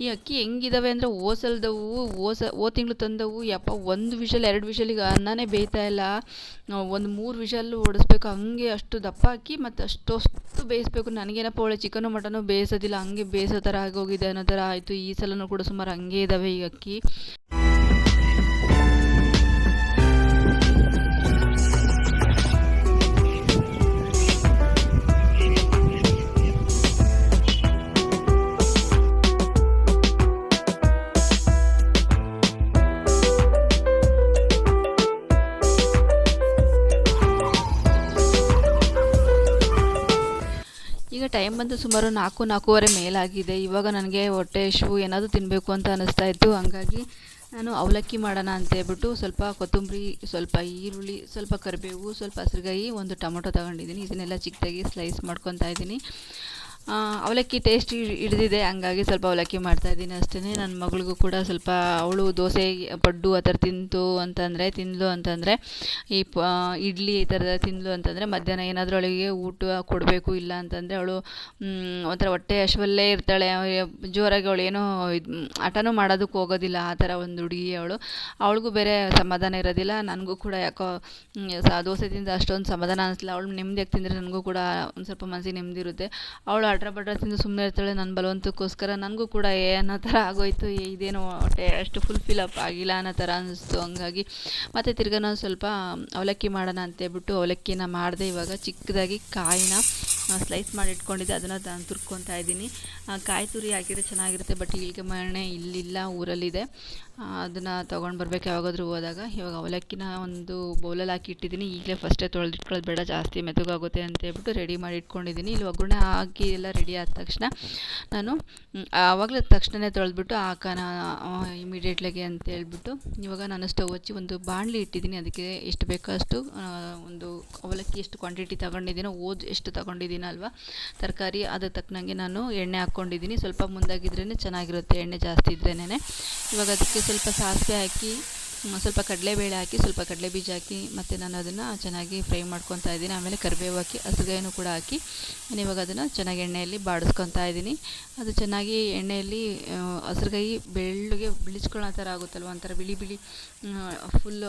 ಈ ಅಕ್ಕಿ ಹೆಂಗಿದಾವೆ ಅಂದರೆ ಓಸಲ್ದವು, ಓಸ, ಓ ತಿಂಗಳು ತಂದವು. ಯಪ್ಪ, ಒಂದು ವಿಷಲ್, ಎರಡು ವಿಷಲಿಗೆ ಅನ್ನನೇ ಬೇಯ್ತಾ ಇಲ್ಲ. ಒಂದು ಮೂರು ವಿಷಲ್ಲು ಓಡಿಸ್ಬೇಕು. ಹಂಗೆ ಅಷ್ಟು ದಪ್ಪ ಅಕ್ಕಿ ಮತ್ತು ಅಷ್ಟೊಷ್ಟು ಬೇಯಿಸ್ಬೇಕು. ನನಗೇನಪ್ಪ ಒಳ್ಳೆ ಚಿಕನು, ಮಟನು ಬೇಯಿಸೋದಿಲ್ಲ. ಹಂಗೆ ಬೇಯಿಸೋ ಥರ ಆಗೋಗಿದೆ ಅನ್ನೋ ಥರ ಆಯಿತು. ಈ ಸಲನೂ ಕೂಡ ಸುಮಾರು ಹಂಗೆ ಇದ್ದಾವೆ ಈ ಅಕ್ಕಿ. ಟೈಮ್ ಬಂದು ಸುಮಾರು ನಾಲ್ಕು, ನಾಲ್ಕೂವರೆ ಮೇಲಾಗಿದೆ. ಇವಾಗ ನನಗೆ ಹೊಟ್ಟೆ ಶೂ ಏನಾದರೂ ತಿನ್ನಬೇಕು ಅಂತ ಅನ್ನಿಸ್ತಾ ಇತ್ತು. ಹಂಗಾಗಿ ನಾನು ಅವಲಕ್ಕಿ ಮಾಡೋಣ ಅಂತ ಹೇಳ್ಬಿಟ್ಟು ಸ್ವಲ್ಪ ಕೊತ್ತಂಬರಿ, ಸ್ವಲ್ಪ ಈರುಳ್ಳಿ, ಸ್ವಲ್ಪ ಕರಿಬೇವು, ಸ್ವಲ್ಪ ಹಸಿರುಗಾಯಿ, ಒಂದು ಟೊಮೊಟೊ ತಗೊಂಡಿದ್ದೀನಿ. ಇದನ್ನೆಲ್ಲ ಚಿಕ್ಕದಾಗಿ ಸ್ಲೈಸ್ ಮಾಡ್ಕೊತಾ ಇದ್ದೀನಿ. ಅವಲಕ್ಕಿ ಟೇಸ್ಟ್ ಹಿಡಿದಿದೆ, ಹಂಗಾಗಿ ಸ್ವಲ್ಪ ಅವಲಕ್ಕಿ ಮಾಡ್ತಾ ಇದ್ದೀನಿ ಅಷ್ಟೇ ನನ್ನ ಮಗಳಿಗೂ ಕೂಡ ಸ್ವಲ್ಪ ಅವಳು ದೋಸೆ, ಪಡ್ಡು ಆ ಥರ ತಿಂತು ಅಂತಂದರೆ, ತಿಂದ್ಲು ಅಂತಂದರೆ, ಈ ಪ, ಇಡ್ಲಿ ಈ ಥರದ ತಿಂದ್ಲು ಅಂತಂದರೆ, ಮಧ್ಯಾಹ್ನ ಏನಾದರೂ ಅವಳಿಗೆ ಊಟ ಕೊಡಬೇಕು ಇಲ್ಲ ಅಂತಂದರೆ, ಅವಳು ಒಂಥರ ಹೊಟ್ಟೆ ಹಶ್ವಲ್ಲೇ ಇರ್ತಾಳೆ. ಜೋರಾಗಿ ಅವಳು ಏನೋ ಇದು ಮಾಡೋದಕ್ಕೆ ಹೋಗೋದಿಲ್ಲ ಆ ಥರ ಒಂದು ಹುಡುಗಿ ಅವಳು. ಅವಳಿಗೂ ಬೇರೆ ಸಮಾಧಾನ ಇರೋದಿಲ್ಲ. ನನಗೂ ಕೂಡ ಯಾಕೋ ದೋಸೆ ತಿಂದು ಅಷ್ಟೊಂದು ಸಮಾಧಾನ ಅನಿಸ್ಲಿಲ್ಲ ಅವಳು ನೆಮ್ಮದಿಯಾಗಿ ತಿಂದರೆ ನನಗೂ ಕೂಡ ಒಂದು ಸ್ವಲ್ಪ ಮನಸ್ಸಿಗೆ ನೆಮ್ಮದಿ ಇರುತ್ತೆ. ಅವಳು ಅಡ್ರ ಬಡ್ರ ತಿಂದು ಸುಮ್ಮನೆ ಇರ್ತಾಳೆ ನನ್ನ ಬಲವಂತಕ್ಕೋಸ್ಕರ. ನನಗೂ ಕೂಡ ಏ ಅನ್ನೋ ಥರ ಆಗೋಯ್ತು. ಇದೇನೋ ಅಷ್ಟು ಫುಲ್ಫಿಲ್ ಅಪ್ ಆಗಿಲ್ಲ ಅನ್ನೋ ಥರ ಅನ್ನಿಸ್ತು ಹಂಗಾಗಿ. ಮತ್ತು ತಿರ್ಗಾ ನಾನು ಸ್ವಲ್ಪ ಅವಲಕ್ಕಿ ಮಾಡೋಣ ಅಂತೇಳ್ಬಿಟ್ಟು ಅವಲಕ್ಕಿನ ಮಾಡಿದೆ ಇವಾಗ. ಚಿಕ್ಕದಾಗಿ ಕಾಯಿನ ಸ್ಲೈಸ್ ಮಾಡಿ ಇಟ್ಕೊಂಡಿದ್ದೆ. ಅದನ್ನು ನಾನು ತುರ್ಕೊತಾ ಇದ್ದೀನಿ. ಕಾಯಿ ತುರಿ ಹಾಕಿದರೆ ಚೆನ್ನಾಗಿರುತ್ತೆ ಬಟ್ ಈಗ ಮನೆ ಇಲ್ಲಿಲ್ಲ, ಊರಲ್ಲಿದೆ. ಅದನ್ನು ತೊಗೊಂಡು ಬರ್ಬೇಕು ಯಾವಾಗಾದ್ರೂ ಹೋದಾಗ. ಇವಾಗ ಅವಲಕ್ಕಿನ ಒಂದು ಬೌಲಲ್ಲಿ ಹಾಕಿ ಇಟ್ಟಿದ್ದೀನಿ ಈಗಲೇ ಫಸ್ಟೇ ತೊಳೆದಿಟ್ಕೊಳ್ಳೋದು ಬೇಡ, ಜಾಸ್ತಿ ಮೆತ್ತಗಾಗುತ್ತೆ ಅಂತ ಹೇಳ್ಬಿಟ್ಟು ರೆಡಿ ಮಾಡಿ ಇಟ್ಕೊಂಡಿದ್ದೀನಿ ಇಲ್ಲಿ ಒಗ್ಗರಣೆ ಹಾಕಿ ಎಲ್ಲ ಎಲ್ಲ ರೆಡಿ ಆದ ತಕ್ಷಣ ನಾನು ಆವಾಗಲೇ ತಕ್ಷಣವೇ ತೊಳೆದ್ಬಿಟ್ಟು ಹಾಕೋಣ ಇಮಿಡಿಯೇಟ್ಲಾಗೆ ಅಂತ ಹೇಳ್ಬಿಟ್ಟು ಇವಾಗ ನಾನು ಸ್ಟವ್ ಹಚ್ಚಿ ಒಂದು ಬಾಣಲಿ ಇಟ್ಟಿದ್ದೀನಿ ಅದಕ್ಕೆ ಎಷ್ಟು ಬೇಕೋ ಅಷ್ಟು ಒಂದು ಅವಲಕ್ಕಿ ಎಷ್ಟು ಕ್ವಾಂಟಿಟಿ ತಗೊಂಡಿದ್ದೀನೋ ಓದ್ ಎಷ್ಟು ತಗೊಂಡಿದ್ದೀನಲ್ವ ತರಕಾರಿ ಅದಕ್ಕೆ ತಕ್ಕನಂಗೆ ನಾನು ಎಣ್ಣೆ ಹಾಕ್ಕೊಂಡಿದ್ದೀನಿ ಸ್ವಲ್ಪ ಮುಂದಾಗಿದ್ರೇ ಚೆನ್ನಾಗಿರುತ್ತೆ, ಎಣ್ಣೆ ಜಾಸ್ತಿ ಇದ್ರೇನೆ ಇವಾಗ ಅದಕ್ಕೆ ಸ್ವಲ್ಪ ಸಾಸಿವೆ ಹಾಕಿ ಸ್ವಲ್ಪ ಕಡಲೆಬೇಳೆ ಹಾಕಿ, ಸ್ವಲ್ಪ ಕಡಲೆ ಬೀಜ ಹಾಕಿ, ಮತ್ತು ನಾನು ಅದನ್ನು ಚೆನ್ನಾಗಿ ಫ್ರೈ ಮಾಡ್ಕೊತಾ ಇದ್ದೀನಿ. ಆಮೇಲೆ ಕರಿಬೇವು ಹಾಕಿ ಹಸಿರುಗಾಯಿನೂ ಕೂಡ ಹಾಕಿ, ನಾನು ಇವಾಗ ಅದನ್ನು ಚೆನ್ನಾಗಿ ಎಣ್ಣೆಯಲ್ಲಿ ಬಾಡಿಸ್ಕೊತಾ ಇದ್ದೀನಿ. ಅದು ಚೆನ್ನಾಗಿ ಎಣ್ಣೆಯಲ್ಲಿ ಹಸಿರುಗಾಯಿ ಬೆಳ್ಳಗೆ ಬಿಳಿಸ್ಕೊಳ್ಳೋ ಥರ ಆಗುತ್ತಲ್ವ? ಒಂಥರ ಬಿಳಿ ಬಿಳಿ ಫುಲ್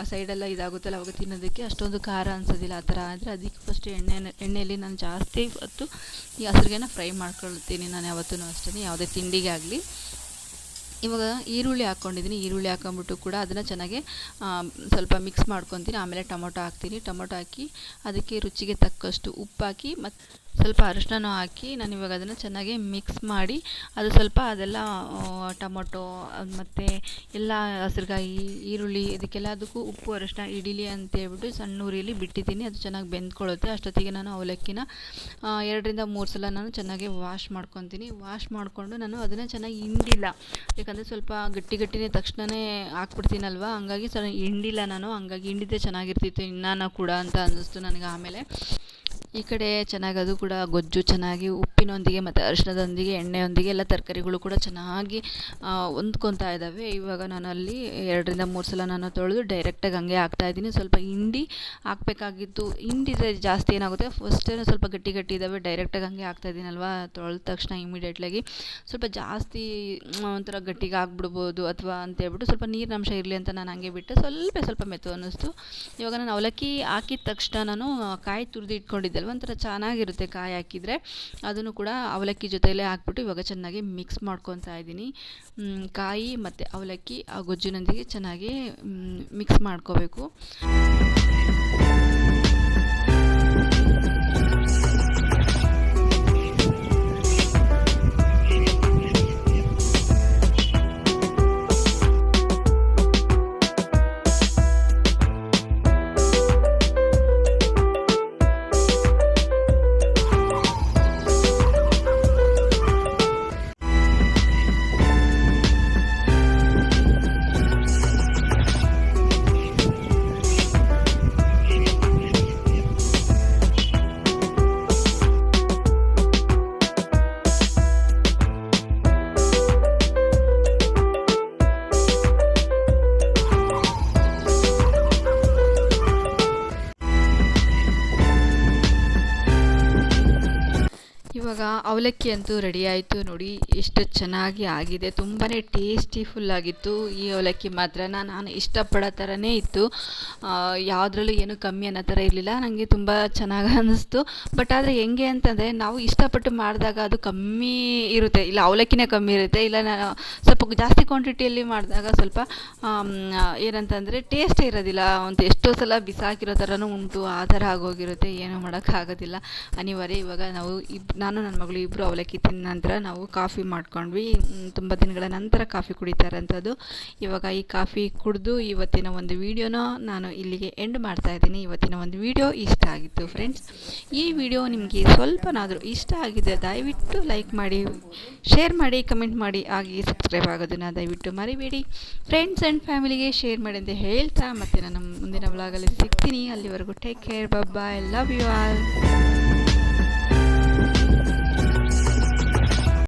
ಆ ಸೈಡೆಲ್ಲ ಇದಾಗುತ್ತಲ್ಲ ಅವಾಗ ತಿನ್ನೋದಕ್ಕೆ? ಅಷ್ಟೊಂದು ಖಾರ ಅನಿಸೋದಿಲ್ಲ ಆ ಥರ. ಆದರೆ ಅದಕ್ಕೆ ಫಸ್ಟ್ ಎಣ್ಣೆ ಎಣ್ಣೆಯಲ್ಲಿ ನಾನು ಜಾಸ್ತಿ ಹೊತ್ತು ಈ ಹಸಿರುಗಾಯಿನ ಫ್ರೈ ಮಾಡ್ಕೊಳ್ತೀನಿ ನಾನು ಯಾವತ್ತೂ ಅಷ್ಟೇ ಯಾವುದೇ ತಿಂಡಿಗೆ ಆಗಲಿ ಇವಾಗ ಈರುಳ್ಳಿ ಹಾಕ್ಕೊಂಡಿದ್ದೀನಿ. ಈರುಳ್ಳಿ ಹಾಕೊಂಡ್ಬಿಟ್ಟು ಕೂಡ ಅದನ್ನು ಚೆನ್ನಾಗಿ ಸ್ವಲ್ಪ ಮಿಕ್ಸ್ ಮಾಡ್ಕೊತೀನಿ. ಆಮೇಲೆ ಟೊಮೊಟೊ ಹಾಕ್ತೀನಿ. ಟೊಮೊಟೊ ಹಾಕಿ ಅದಕ್ಕೆ ರುಚಿಗೆ ತಕ್ಕಷ್ಟು ಉಪ್ಪು ಹಾಕಿ ಮತ್ತು ಸ್ವಲ್ಪ ಅರಿಶಿನೂ ಹಾಕಿ ನಾನು ಇವಾಗ ಅದನ್ನು ಚೆನ್ನಾಗಿ ಮಿಕ್ಸ್ ಮಾಡಿ ಅದು ಸ್ವಲ್ಪ ಅದೆಲ್ಲ ಟೊಮೊಟೊ ಮತ್ತು ಎಲ್ಲ ಹಸಿರುಗಾಯಿ ಈರುಳ್ಳಿ ಇದಕ್ಕೆಲ್ಲ ಅದಕ್ಕೂ ಉಪ್ಪು ಹಿಡೀಲಿ ಅಂತ ಹೇಳ್ಬಿಟ್ಟು ಸಣ್ಣ ಉರಿಯಲ್ಲಿ ಬಿಟ್ಟಿದ್ದೀನಿ. ಅದು ಚೆನ್ನಾಗಿ ಬೆಂದ್ಕೊಳ್ಳುತ್ತೆ. ಅಷ್ಟೊತ್ತಿಗೆ ನಾನು ಅವಲಕ್ಕಿನ ಎರಡರಿಂದ ಮೂರು ಸಲ ನಾನು ಚೆನ್ನಾಗಿ ವಾಶ್ ಮಾಡ್ಕೊತೀನಿ. ವಾಶ್ ಮಾಡಿಕೊಂಡು ನಾನು ಅದನ್ನು ಚೆನ್ನಾಗಿ ಹಿಂಡಿಲ್ಲ. ಯಾಕಂದರೆ ಸ್ವಲ್ಪ ಗಟ್ಟಿ ಗಟ್ಟಿನೇ ತಕ್ಷಣವೇ ಹಾಕ್ಬಿಡ್ತೀನಲ್ವ? ಹಂಗಾಗಿ ಸ್ವಲ್ಪ ಹಿಂಡಿಲ್ಲ ನಾನು. ಹಂಗಾಗಿ ಹಿಂಡಿದ್ದೆ ಚೆನ್ನಾಗಿರ್ತಿತ್ತು. ಇನ್ನಾನ ಕೂಡ ಅಂತ ಅನ್ನಿಸ್ತು ನನಗೆ ಆಮೇಲೆ. ಈ ಕಡೆ ಚೆನ್ನಾಗಿ ಅದು ಕೂಡ ಗೊಜ್ಜು ಚೆನ್ನಾಗಿ ಉಪ್ಪಿನೊಂದಿಗೆ ಮತ್ತು ಅರಿಶಿನದೊಂದಿಗೆ, ಎಣ್ಣೆಯೊಂದಿಗೆ ಎಲ್ಲ ತರಕಾರಿಗಳು ಕೂಡ ಚೆನ್ನಾಗಿ ಹೊಂದ್ಕೊತಾ ಇದ್ದಾವೆ. ಇವಾಗ ನಾನು ಅಲ್ಲಿ ಎರಡರಿಂದ ಮೂರು ಸಲ ನಾನು ತೊಳೆದು ಡೈರೆಕ್ಟಾಗಿ ಹಂಗೆ ಹಾಕ್ತಾಯಿದ್ದೀನಿ ಸ್ವಲ್ಪ ಹಿಂಡಿ ಹಾಕಬೇಕಾಗಿತ್ತು ಹಿಂಡಿದ್ರೆ ಜಾಸ್ತಿ ಏನಾಗುತ್ತೆ ಫಸ್ಟೇ ಸ್ವಲ್ಪ ಗಟ್ಟಿ ಗಟ್ಟಿ ಇದ್ದಾವೆ ಡೈರೆಕ್ಟಾಗಿ ಹಂಗೆ ಹಾಕ್ತಾಯಿದ್ದೀನಲ್ವ ತೊಳೆದ ತಕ್ಷಣ ಇಮಿಡಿಯೇಟ್ಲಾಗಿ ಸ್ವಲ್ಪ ಜಾಸ್ತಿ ಒಂಥರ ಗಟ್ಟಿಗೆ ಆಗ್ಬಿಡ್ಬೋದು ಅಥವಾ ಅಂತೇಳ್ಬಿಟ್ಟು ಸ್ವಲ್ಪ ನೀರಿನ ಅಂಶ ಇರಲಿ ಅಂತ ನಾನು ಹಂಗೆ ಬಿಟ್ಟೆ. ಸ್ವಲ್ಪ ಸ್ವಲ್ಪ ಮೆತ್ತು ಅನ್ನಿಸ್ತು. ಇವಾಗ ನಾನು ಅವಲಕ್ಕಿ ಹಾಕಿದ ತಕ್ಷಣ ನಾನು ಕಾಯಿ ತುರಿದು ಇಟ್ಕೊಂಡಿದ್ದಲ್ವ, ಒಂಥರ ಚೆನ್ನಾಗಿರುತ್ತೆ ಕಾಯಿ ಹಾಕಿದರೆ. ಅದನ್ನು ಕೂಡ ಅವಲಕ್ಕಿ ಜೊತೆಯಲ್ಲೇ ಹಾಕ್ಬಿಟ್ಟು ಇವಾಗ ಚೆನ್ನಾಗಿ ಮಿಕ್ಸ್ ಮಾಡ್ಕೊತಾ ಇದ್ದೀನಿ. ಕಾಯಿ ಮತ್ತು ಅವಲಕ್ಕಿ ಆ ಗೊಜ್ಜಿನೊಂದಿಗೆ ಚೆನ್ನಾಗಿ ಮಿಕ್ಸ್ ಮಾಡ್ಕೋಬೇಕು. ಅವಲಕ್ಕಿ ಅಂತೂ ರೆಡಿ ಆಯಿತು ನೋಡಿ, ಎಷ್ಟು ಚೆನ್ನಾಗಿ ಆಗಿದೆ. ತುಂಬಾ ಟೇಸ್ಟಿಫುಲ್ ಆಗಿತ್ತು. ಈ ಅವಲಕ್ಕಿ ಮಾತ್ರ ನಾನು ಇಷ್ಟಪಡೋ ಥರನೇ ಇತ್ತು. ಯಾವುದ್ರಲ್ಲೂ ಏನು ಕಮ್ಮಿ ಅನ್ನೋ ಥರ ಇರಲಿಲ್ಲ. ನನಗೆ ತುಂಬ ಚೆನ್ನಾಗಿ ಅನ್ನಿಸ್ತು ಬಟ್ ಆದರೆ ಹೆಂಗೆ ಅಂತಂದರೆ, ನಾವು ಇಷ್ಟಪಟ್ಟು ಮಾಡಿದಾಗ ಅದು ಕಮ್ಮಿ ಇರುತ್ತೆ. ಇಲ್ಲ, ಅವಲಕ್ಕಿನೇ ಕಮ್ಮಿ ಇರುತ್ತೆ. ಇಲ್ಲ ನಾನು ಸ್ವಲ್ಪ ಜಾಸ್ತಿ ಕ್ವಾಂಟಿಟಿಯಲ್ಲಿ ಮಾಡಿದಾಗ ಸ್ವಲ್ಪ ಏನಂತಂದರೆ ಟೇಸ್ಟೇ ಇರೋದಿಲ್ಲ. ಒಂದು ಎಷ್ಟೋ ಸಲ ಬಿಸಾಕಿರೋ ಥರನೂ ಉಂಟು. ಆ ಥರ ಆಗೋಗಿರುತ್ತೆ. ಏನೂ ಮಾಡೋಕ್ಕಾಗೋದಿಲ್ಲ. ಅನಿವಾರ್ಯ ಇವಾಗ ನಾವು ಇಬ್, ನಾನು ನನ್ನ ಮಗಳು ಇಬ್ಬರು ಅವಲಕ್ಕಿ ತಿಂದ ನಂತರ ನಾವು ಕಾಫಿ ಮಾಡ್ಕೊಂಡ್ವಿ. ತುಂಬ ದಿನಗಳ ನಂತರ ಕಾಫಿ ಕುಡಿತಾರಂಥದ್ದು ಇವಾಗ ಈ ಕಾಫಿ ಕುಡಿದು ಇವತ್ತಿನ ಒಂದು ವಿಡಿಯೋನ ನಾನು ಇಲ್ಲಿಗೆ ಎಂಡ್ ಮಾಡ್ತಾ ಇದ್ದೀನಿ. ಇವತ್ತಿನ ಒಂದು ವಿಡಿಯೋ ಇಷ್ಟ ಆಗಿತ್ತು ಫ್ರೆಂಡ್ಸ್ ಈ ವಿಡಿಯೋ ನಿಮಗೆ ಸ್ವಲ್ಪನಾದರೂ ಇಷ್ಟ ಆಗಿದೆ ದಯವಿಟ್ಟು ಲೈಕ್ ಮಾಡಿ ಶೇರ್ ಮಾಡಿ ಕಮೆಂಟ್ ಮಾಡಿ, ಹಾಗೆ ಸಬ್ಸ್ಕ್ರೈಬ್ ಆಗೋದನ್ನು ದಯವಿಟ್ಟು ಮರಿಬೇಡಿ. ಫ್ರೆಂಡ್ಸ್ ಆ್ಯಂಡ್ ಫ್ಯಾಮಿಲಿಗೆ ಶೇರ್ ಮಾಡಿ ಅಂತ ಹೇಳ್ತಾ ಮತ್ತೆ ನಾನು ಮುಂದಿನ ಬ್ಲಾಗಲ್ಲಿ ಸಿಗ್ತೀನಿ. ಅಲ್ಲಿವರೆಗೂ ಟೇಕ್ ಕೇರ್ ಬಬ್ಬಾ ಐ ಲವ್ ಯು ಆಲ್